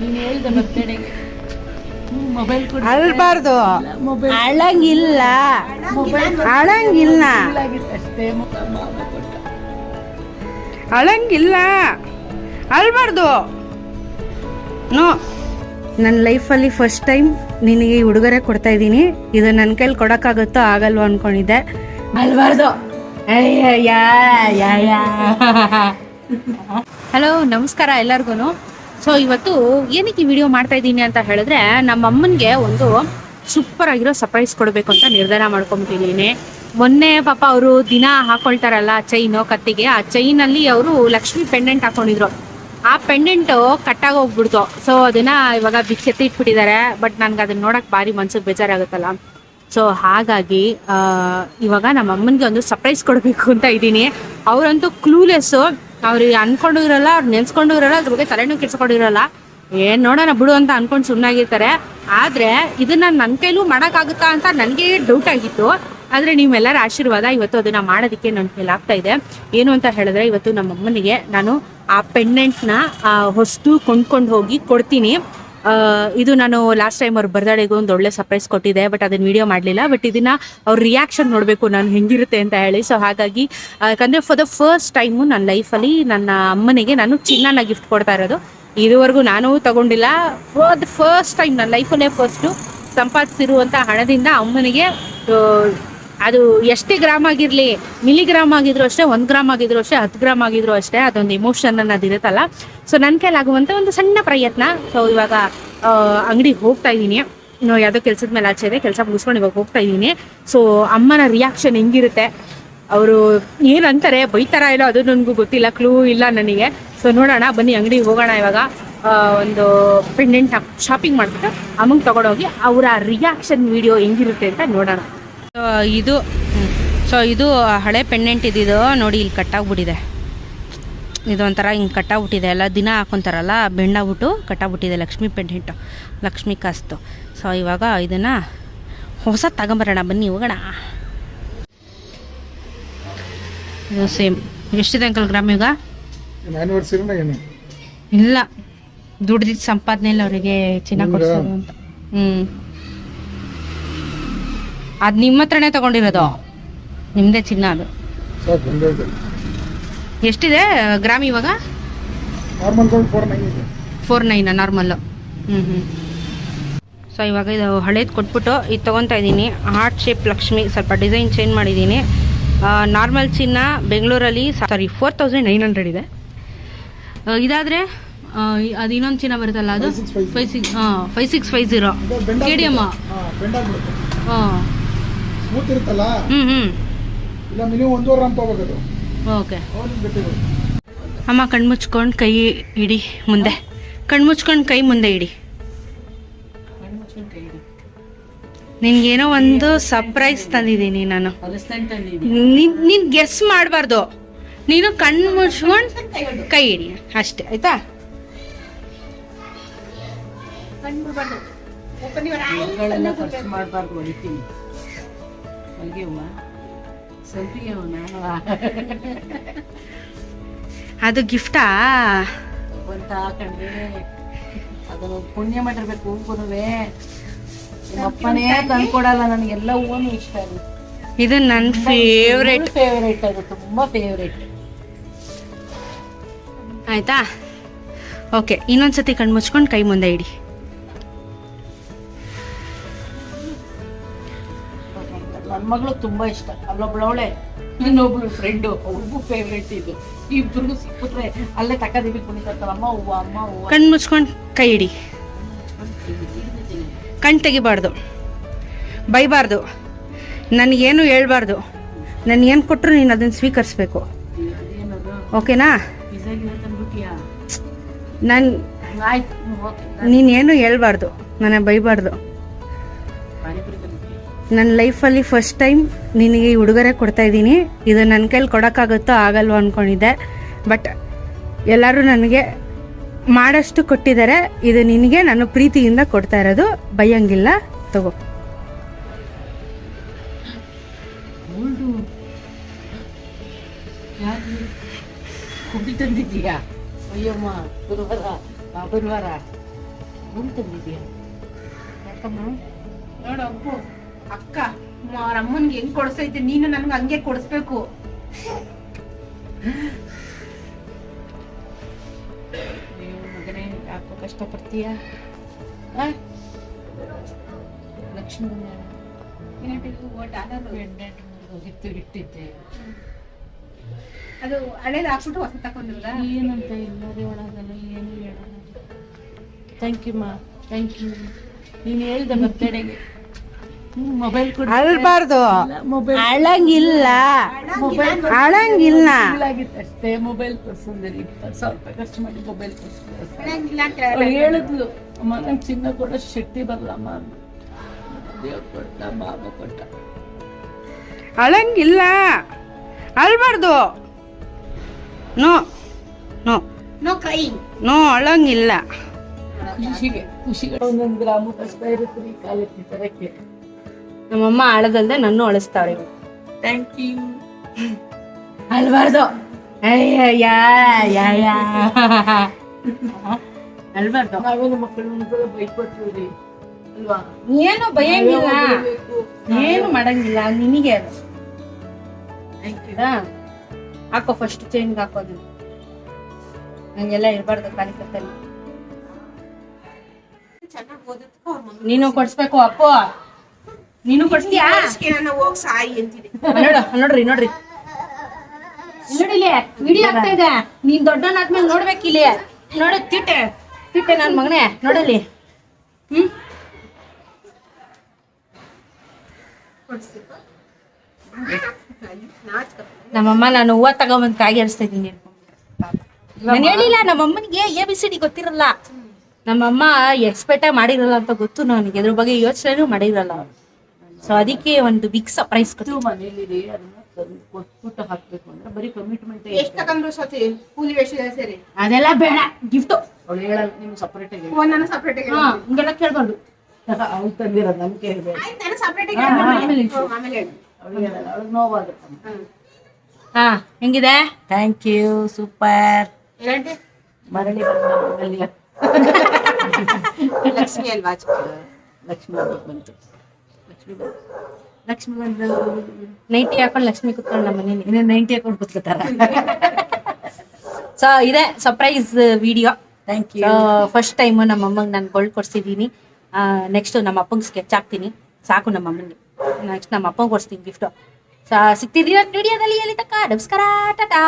ನೀನು ಹೇಳ್ದೆ ಬರ್ತಡೆಗೆ ಮೊಬೈಲ್ ಕೊಡಿ ಅಳ್ಬಾರ್ದು. ಅಳಂಗಿಲ್ಲ. ಅಳಂಗಿಲ್ಲ. ಅಷ್ಟೇ. ಅಳಂಗಿಲ್ಲ. ಅಳ್ಬಾರ್ದು. ನೋ ನನ್ನ ಲೈಫಲ್ಲಿ ಫಸ್ಟ್ ಟೈಮ್ ನಿನಗೆ ಈ ಉಡುಗೊರೆ ಕೊಡ್ತಾ ಇದ್ದೀನಿ. ಇದು ನನ್ನ ಕೈಲಿ ಕೊಡೋಕ್ಕಾಗುತ್ತೋ ಆಗಲ್ವೋ ಅನ್ಕೊಂಡಿದ್ದೆ. ಅಲ್ಬಾರ್ದು ಹಲೋ ನಮಸ್ಕಾರ ಎಲ್ಲರಿಗೂ ಸೊ ಇವತ್ತು ಏನಕ್ಕೆ ಈ ವಿಡಿಯೋ ಮಾಡ್ತಾ ಇದ್ದೀನಿ ಅಂತ ಹೇಳಿದ್ರೆ, ನಮ್ಮ ಅಮ್ಮನಿಗೆ ಒಂದು ಸೂಪರ್ ಆಗಿರೋ ಸರ್ಪ್ರೈಸ್ ಕೊಡಬೇಕು ಅಂತ ನಿರ್ಧಾರ ಮಾಡ್ಕೊಂಬಿಟ್ಟಿದ್ದೀನಿ. ಮೊನ್ನೆ ಪಾಪ ಅವರು ದಿನ ಹಾಕೊಳ್ತಾರಲ್ಲ ಚೈನು ಕತ್ತಿಗೆ, ಆ ಚೈನಲ್ಲಿ ಅವರು ಲಕ್ಷ್ಮಿ ಪೆಂಡೆಂಟ್ ಹಾಕೊಂಡಿದ್ರು. ಆ ಪೆಂಡೆಂಟು ಕಟ್ಟಾಗಿ ಹೋಗ್ಬಿಡ್ತು ಸೊ ಅದನ್ನ ಇವಾಗ ಬಿಚ್ಚೆತ್ತಿ ಇಟ್ಬಿಟ್ಟಿದ್ದಾರೆ. ಬಟ್ ನನ್ಗೆ ಅದನ್ನ ನೋಡಕ್ ಭಾರಿ ಮನ್ಸಿಗೆ ಬೇಜಾರಾಗುತ್ತಲ್ಲ. ಸೊ ಹಾಗಾಗಿ ಇವಾಗ ನಮ್ಮ ಅಮ್ಮನಿಗೆ ಒಂದು ಸರ್ಪ್ರೈಸ್ ಕೊಡಬೇಕು ಅಂತ ಇದ್ದೀನಿ. ಅವರಂತೂ ಕ್ಲೂಲೆಸ್ಸು ಅವ್ರಿಗೆ ಅನ್ಕೊಂಡು ಇರಲ್ಲ ಅವ್ರು ನೆನ್ಸ್ಕೊಂಡು ಇರಲ್ಲ ಅದ್ರ ಬಗ್ಗೆ ತಲೆನೂ ಕೆಡ್ಸ್ಕೊಂಡಿರಲ್ಲ. ಏನ್ ನೋಡೋಣ ಬಿಡು ಅಂತ ಅನ್ಕೊಂಡು ಸುಮ್ಮನಾಗಿರ್ತಾರೆ ಆದ್ರೆ ಇದನ್ನ ನನ್ನ ಕೈಲೂ ಮಾಡೋಕ್ಕಾಗುತ್ತಾ ಅಂತ ನನಗೆ ಡೌಟ್ ಆಗಿತ್ತು. ಆದ್ರೆ ನೀವೆಲ್ಲರ ಆಶೀರ್ವಾದ ಇವತ್ತು ಅದನ್ನ ಮಾಡೋದಕ್ಕೆ ನನ್ನ ಆಗ್ತಾ ಇದೆ. ಏನು ಅಂತ ಹೇಳಿದ್ರೆ ಇವತ್ತು ನಮ್ಮ ಅಮ್ಮನಿಗೆ ನಾನು ಆ ಪೆಂಡೆಂಟ್ನ ಹೊಸ್ತು ಕೊಂಡ್ಕೊಂಡು ಹೋಗಿ ಕೊಡ್ತೀನಿ. ಇದು ನಾನು ಲಾಸ್ಟ್ ಟೈಮ್ ಅವ್ರ ಬರ್ದಾಡೆಗೂ ಒಂದು ಒಳ್ಳೆ ಸರ್ಪ್ರೈಸ್ ಕೊಟ್ಟಿದ್ದೆ ಬಟ್ ಅದನ್ನ ವಿಡಿಯೋ ಮಾಡಲಿಲ್ಲ. ಬಟ್ ಇದನ್ನ ಅವ್ರ ರಿಯಾಕ್ಷನ್ ನೋಡಬೇಕು ನಾನು ಹೆಂಗಿರುತ್ತೆ ಅಂತ ಹೇಳಿ. ಸೊ ಹಾಗಾಗಿ ಯಾಕಂದರೆ ಫಾರ್ ದ ಫಸ್ಟ್ ಟೈಮು ನನ್ನ ಲೈಫಲ್ಲಿ ನನ್ನ ಅಮ್ಮನಿಗೆ ನಾನು ಚಿನ್ನನ ಗಿಫ್ಟ್ ಕೊಡ್ತಾ ಇರೋದು. ಇದುವರೆಗೂ ನಾನು ತಗೊಂಡಿಲ್ಲ. ಫಾರ್ ದ ಫಸ್ಟ್ ಟೈಮ್ ನನ್ನ ಲೈಫಲ್ಲೇ ಫಸ್ಟು ಸಂಪಾದಿಸಿರುವಂಥ ಹಣದಿಂದ ಅಮ್ಮನಿಗೆ ಅದು ಎಷ್ಟೇ ಗ್ರಾಮ್ ಆಗಿರಲಿ ಮಿಲಿಗ್ರಾಮ್ ಆಗಿದ್ರು ಅಷ್ಟೇ, ಒಂದು ಗ್ರಾಮ್ ಆಗಿದ್ರು ಅಷ್ಟೇ, ಹತ್ತು ಗ್ರಾಮ್ ಆಗಿದ್ರು ಅಷ್ಟೇ, ಅದೊಂದು ಇಮೋಷನ್ ಅನ್ನೋದು ಇರುತ್ತಲ್ಲ. ಸೊ ನನ್ನ ಕೈಲಾಗುವಂಥ ಒಂದು ಸಣ್ಣ ಪ್ರಯತ್ನ. ಸೊ ಇವಾಗ ಅಂಗಡಿಗೆ ಹೋಗ್ತಾ ಇದ್ದೀನಿ. ಯಾವುದೋ ಕೆಲಸದ ಮೇಲೆ ಆಚೆ ಇದೆ, ಕೆಲಸ ಮುಗಿಸ್ಕೊಂಡು ಇವಾಗ ಹೋಗ್ತಾ ಇದ್ದೀನಿ. ಸೊ ಅಮ್ಮನ ರಿಯಾಕ್ಷನ್ ಹೆಂಗಿರುತ್ತೆ? ಅವರು ಏನಂತಾರೆ, ಬೈತಾರ ಇಲ್ಲ ಅದು ನನಗೂ ಗೊತ್ತಿಲ್ಲ ಕ್ಲೂ ಇಲ್ಲ ನನಗೆ. ಸೊ ನೋಡೋಣ, ಬನ್ನಿ, ಅಂಗಡಿಗೆ ಹೋಗೋಣ ಇವಾಗ. ಒಂದು ಪೆಂಡೆಂಟ್ ಶಾಪಿಂಗ್ ಮಾಡ್ಬಿಟ್ಟು ಅಮ್ಮಂಗೆ ತಗೊಂಡೋಗಿ ಅವರ ರಿಯಾಕ್ಷನ್ ವಿಡಿಯೋ ಹೆಂಗಿರುತ್ತೆ ಅಂತ ನೋಡೋಣ. ಇದು ಸೊ ಇದು ಹಳೆ ಪೆಂಡೆಂಟ್ ಇದ್ದಿದ್ದು ನೋಡಿ ಇಲ್ಲಿ ಕಟ್ಟಾಗ್ಬಿಟ್ಟಿದೆ. ಇದೊಂಥರ ಹಿಂಗೆ ಕಟ್ಟಾಗ್ಬಿಟ್ಟಿದೆ. ಎಲ್ಲ ದಿನ ಹಾಕೊತಾರಲ್ಲ ಬೆಣ್ಣಾಗ್ಬಿಟ್ಟು ಕಟ್ಟಾಗ್ಬಿಟ್ಟಿದೆ ಲಕ್ಷ್ಮಿ ಪೆಂಡೆಂಟು ಲಕ್ಷ್ಮಿ ಕಾಸ್ತು. ಸೊ ಇವಾಗ ಇದನ್ನು ಹೊಸ ತಗೊಂಬರೋಣ. ಬನ್ನಿ ಹೋಗೋಣ. ಇದು ಸೇಮ್ ಎಷ್ಟಿದೆ ಅಂಕಲ್ ಗ್ರಾಮ್ ಈಗ? ಇಲ್ಲ. ದುಡ್ದಿದ್ದು ಸಂಪಾದನೆ ಇಲ್ಲ ಅವರಿಗೆ ಚೆನ್ನಾಗಿ? ಕೊಡ್ಸೋದು ಅಂತ. ಹ್ಞೂ ಅದು ನಿಮ್ಮ ಹತ್ರನೇ ತಗೊಂಡಿರೋದು. ನಿಮ್ಮದೇ ಚಿನ್ನ ಅದು. ಎಷ್ಟಿದೆ ಗ್ರಾಮ್ ಇವಾಗ? ಫೋರ್ ನೈನ್ ನಾರ್ಮಲ್ಲು ಹ್ಞೂ ಹ್ಞೂ ಸೊ ಇವಾಗ ಇದು ಹಳೇದು ಕೊಟ್ಬಿಟ್ಟು ಇದು ತೊಗೊತಾ ಇದ್ದೀನಿ. ಹಾರ್ಟ್ ಶೇಪ್ ಲಕ್ಷ್ಮಿ ಸ್ವಲ್ಪ ಡಿಸೈನ್ ಚೇಂಜ್ ಮಾಡಿದ್ದೀನಿ. ನಾರ್ಮಲ್ ಚಿನ್ನ ಬೆಂಗಳೂರಲ್ಲಿ sorry four thousand nine hundred ಇದೆ. ಇದಾದರೆ ಅದು ಇನ್ನೊಂದು ಚಿನ್ನ ಬರುತ್ತಲ್ಲ ಅದು? 5650. ಫೈವ್ ಸಿಕ್ಸ್ ಹಾಂ five six five zero K D M ಹಾಂ. ಹ್ಞೂ ಇಲ್ಲ ಮಿನಿಮಮ್ ಒಂದೂವರೆ ಗ್ರಾಮ್ ತೊಗೋಬೇಕು ಓಕೆ. ಅಮ್ಮ ಕಣ್ಣು ಮುಚ್ಕೊಂಡು ಅಮ್ಮ ಕಣ್ಮುಚ್ಕೊಂಡು ಕೈ ಇಡಿ ಮುಂದೆ. ಕಣ್ಮುಚ್ಕೊಂಡು ಕೈ ಮುಂದೆ ಇಡಿ. ನಿನ್ಗೇನೋ ಒಂದು ಸರ್ಪ್ರೈಸ್ ತಂದಿದ್ದೀನಿ ನಾನು. ನಿನ್ ಗೆಸ್ ಮಾಡಬಾರ್ದು. ನೀನು ಕಣ್ಣು ಮುಚ್ಕೊಂಡು ಕೈ ಇಡಿ. ಅಷ್ಟೇ ಆಯ್ತಾ? ಮಾಡಬಾರ್ದು ಅದು ಗಿಫ್ಟಾ ಅಂತ ಹಾಕೊಂಡ್ರೆ ಅದು ಪುಣ್ಯ ಮಾಡಿರ್ಬೇಕು ಹೂವುನುವೆ ನಿಮ್ಮಪ್ಪನೇ ತಂದ್ಕೊಡಲ್ಲ ನನಗೆಲ್ಲ ಹೂವನು ಇಷ್ಟ ಅದು. ಇದು ನನ್ನ ಫೇವ್ರೇಟ್ ಫೇವ್ರೇಟ್ ಅದು ತುಂಬಾ ಫೇವ್ರೇಟ್ ಆಯ್ತಾ? ಓಕೆ ಇನ್ನೊಂದ್ಸತಿ ಕಣ್ಣು ಮುಚ್ಕೊಂಡು ಕೈ ಮುಂದೆ ಇಡಿ. ಮಗಳು ತುಂಬಾ ಇಷ್ಟ. ಅಲ್ಲೊಬ್ಳವಳೆ ಇನ್ನೊಬ್ಳು ಫ್ರೆಂಡು ಅವ್ರಿಗೂ ಫೇವ್ರೇಟ್ ಇದು. ಇಬ್ರಿಗೂ ಸಿಕ್ಬಿಟ್ರೆ ಅಲ್ಲೇ ತಕ್ಕದಿಬ್ಬಿ ಕುಣಿತಾರ ಅಮ್ಮ ಹೂವ ಅಮ್ಮ ಹೂವು. ಕಣ್ಣು ಮುಚ್ಕೊಂಡು ಕೈ ಇಡಿ ಕಣ್ ತೆಗಿಬಾರ್ದು. ಬೈಬಾರ್ದು. ನನಗೇನು ಹೇಳ್ಬಾರ್ದು. ನನಗೇನು ಕೊಟ್ಟರು ನೀನು ಅದನ್ನು ಸ್ವೀಕರಿಸ್ಬೇಕು. ಓಕೆನಾ? ನಾನು ನೀನೇನು ಹೇಳ್ಬಾರ್ದು. ನನಗೆ ಬೈಬಾರ್ದು. ನನ್ನ ಲೈಫಲ್ಲಿ ಫಸ್ಟ್ ಟೈಮ್ ನಿನಗೆ ಈ ಉಡುಗೊರೆ ಕೊಡ್ತಾ ಇದ್ದೀನಿ. ಇದು ನನ್ನ ಕೈಲಿ ಕೊಡೋಕ್ಕಾಗುತ್ತೋ ಆಗಲ್ವೋ ಅಂದ್ಕೊಂಡಿದ್ದೆ ಬಟ್ ಎಲ್ಲರೂ ನನಗೆ ಮಾಡಷ್ಟು ಕೊಟ್ಟಿದ್ದಾರೆ. ಇದು ನಿನಗೆ ನಾನು ಪ್ರೀತಿಯಿಂದ ಕೊಡ್ತಾ ಇರೋದು. ಬೈಯಂಗಿಲ್ಲ. ತಗೋ. ತಂದಿದ್ದೀಯಾ? ಅಯ್ಯಮ್ಮ ಗುರುವಾರ ಗುರುವಾರ ತಂದಿದ್ದೀಯಾ? ಯಾಕಮ್ಮ? ನೋಡು ಅಕ್ಕ ಅವ್ರ ಅಮ್ಮನ್ಗೆ ಹೆಂಗ್ ಕೊಡ್ಸೈತೆ? ನೀನು ನನ್ಗೆ ಹಂಗೆ ಕೊಡಿಸ್ಬೇಕು. ಅಯ್ಯೋ ಮಗನೇ ಯಾಕೋ ಕಷ್ಟಪಡ್ತೀಯ? ಆ? ಲಕ್ಷ್ಮೀ ಮುರಿದೋಗಿತ್ತು ಇಟ್ಟಿದ್ದೆ. ಅದು ಹಳೇದು ಹಾಕ್ಬಿಟ್ಟು ಹೊಸ ತಕೊಂಡಿಲ್ಲ ಏನಂತ ಇಲ್ಲ ರೀ ಒಳಗಲ್ಲ ಏನು ಹೇಳೋಣ. ಥ್ಯಾಂಕ್ ಯು ಮಾ. ಥ್ಯಾಂಕ್ ಯು ನೀನು ಹೇಳ್ದೆ ಬರ್ತಡೆಗೆ ಮೊಬೈಲ್ ಅಳ್ಬಾರ್ದು. ಮೊಬೈಲ್ ಅಳಂಗಿಲ್ಲ. ಮೊಬೈಲ್ ಅಳಂಗಿಲ್ಲ. ಆಗಿತ್ತು ಅಷ್ಟೇ. ಮೊಬೈಲ್ ಕೊಡ್ಸಂದ್ರೆ ಇಪ್ಪತ್ತು ಸಾವಿರ ರೂಪಾಯಿ ಖರ್ಚು ಮಾಡಿ ಮೊಬೈಲ್ ಕೊಡ್ಸಿದ್ರು ಹೇಳಿದ್ಲು ಅಮ್ಮ ನಂಗೆ ಚಿನ್ನ ಕೊಡ ಶಕ್ತಿ ಬರಲಮ್ಮ. ದೇವ್ರು ಕೊಟ್ಟ ಬಾಬಾ ಕೊಟ್ಟ. ಅಳಂಗಿಲ್ಲ. ಅಳ್ಬಾರ್ದು. No no. ನೋ ಕೈ ನೋ ಅಳಂಗಿಲ್ಲ. ಖುಷಿಗೆ ಖುಷಿಗೆ. ಒಂದೊಂದು ಗ್ರಾಮ ಕಷ್ಟ ಇರುತ್ತೆ ಈ ಕಾಲಕ್ಕೆ ತರಕ್ಕೆ ನಮ್ಮಮ್ಮ ಅಳದಲ್ದೆ ನನ್ನ ಅಳಿಸ್ತಾವ್ರಿ ಥ್ಯಾಂಕ್ ಯು ಅಲ್ಬಾರ್ದು ನಾವೇನು ಮಕ್ಕಳು ಅಲ್ವಾ ಏನು ಭಯಂಗಿಲ್ಲ ಏನು ಮಾಡಂಗಿಲ್ಲ ನಿನಗೆ ಅದು? ಹಾಕೋ ಫಸ್ಟ್ ಚೈನ್ಗೆ ಹಾಕೋದು. ಹಂಗೆಲ್ಲ ಇರ್ಬಾರ್ದು ಕಾರ್ಯಕರ್ತಲ್ಲಿ ನೀನು ಕೊಡ್ಸ್ಬೇಕು ಅಪ್ಪು ನೀನು ಕೊಡ್ಸ್ತೀಯಾ ಹೋಗಿ ಸಾಯಿ ಅಂತಿದೆ ನೋಡು ನೋಡ್ರಿ ನೋಡ್ರಿ. ನೋಡಿಲಿ ವಿಡಿಯೋ ಆಗ್ತಾ ಇದೆ. ನೀನ್ ದೊಡ್ಡವನಾದ್ಮೇಲೆ ನೋಡ್ಬೇಕಿಲ್ಲಿ ನೋಡು ತಿಟ್ಟೆ. ತಿಟ್ಟೆ ನನ್ ಮಗನೇ ನೋಡಲಿ ಹ್ಮ್? ನಮ್ಮಮ್ಮ ನಾನು ಹೂವ ತಗೊಂಬಂದ್ ಕಾಯಿ ಹರಿಸ್ತಾ ಇದ್ದೀನಿ. ನಾನು ಹೇಳಿಲ್ಲ ನಮ್ಮಮ್ಮನಿಗೆ ಎ ಬಿ ಸಿ ಡಿ ಗೊತ್ತಿರಲ್ಲ. ನಮ್ಮಮ್ಮ ಎಕ್ಸ್ಪೆಕ್ಟೇ ಮಾಡಿರಲ್ಲ ಅಂತ ಗೊತ್ತು ನನಗೆ. ಅದ್ರ ಬಗ್ಗೆ ಯೋಚನೆನೂ ಮಾಡಿರಲ್ಲ ಸೊ ಅದಕ್ಕೆ ಒಂದು ಬಿಗ್ ಸರ್ಪ್ರೈಸ್ ಕೊಟ್ಟು ತಂದು ಕೊಟ್ಬಿಟ್ಟು ಹಾಕ್ಬೇಕು ಅಂದ್ರೆ ಬರೀ ಕಮಿಟ್ಮೆಂಟ್ ಎಷ್ಟ್ ತಗೊಂಡ್ರು ಸತಿ? ಕೂಲಿ ವೇಷ ಸೇರಿ? ಅದೆಲ್ಲ ಬೇಡ ಗಿಫ್ಟ್ ಅವಳು ಹೇಳಲ್ಲ ನಿಮ್ಗೆ ಸಪರೇಟ್ ಆಗಿ ಫೋನ್ ನಾನು ಸಪ್ರೇಟ್ ಹಾ ಹಿಂಗೆಲ್ಲ ಕೇಳ್ಬಾರ್ದು. ಅವ್ಳು ತಂದಿರೋದು ಆಯ್ತು ನಾನು ಸಪ್ರೇಟ್ ಆಗಿ ಆಮೇಲೆ. ಅವಳು ಹೇಳಲ್ಲ ನೋವಾಗುತ್ತೆ. ಹಾ ಹೆಂಗಿದೆ? ಥ್ಯಾಂಕ್ ಯು ಸೂಪರ್ ಮರಳಿ ಬಂದ ಮನೆಯಲ್ಲಿ ಲಕ್ಷ್ಮಿ ಅಲ್ವಾ? ಲಕ್ಷ್ಮಿ ಬಂತು ಲಕ್ಷ್ಮಿ ಲಕ್ಷ್ಮಿ ಬಂದು ನೈಟಿ ಹಾಕೊಂಡು ಲಕ್ಷ್ಮಿ ಕುತ್ಕೊಂಡು ನಮ್ಮ ಮನೇಲಿ. ನೈಂಟಿ ಹಾಕೊಂಡು ಕೂತ್ಕೋತಾರ. ಸೊ ಇದೆ surprise video thank you first time ನಮ್ಮ ಅಮ್ಮಂಗೆ ನಾನು ಗೋಲ್ಡ್ ಕೊಡ್ಸಿದ್ದೀನಿ. ನೆಕ್ಸ್ಟ್ ನಮ್ಮ ಅಪ್ಪಂಗೆ ಸ್ಕೆಚ್ ಹಾಕ್ತೀನಿ. ಸಾಕು ನಮ್ಮ ಅಮ್ಮನಿಗೆ ನೆಕ್ಸ್ಟ್ ನಮ್ಮ ಅಪ್ಪಂಗೆ ಕೊಡ್ಸ್ತೀನಿ ಗಿಫ್ಟು ಸಿಗ್ತಿದ್ದೀರ ವಿಡಿಯೋದಲ್ಲಿ ಎಲ್ಲಿ ತಕ್ಕ? ನಮಸ್ಕಾರ ಟಾಟಾ.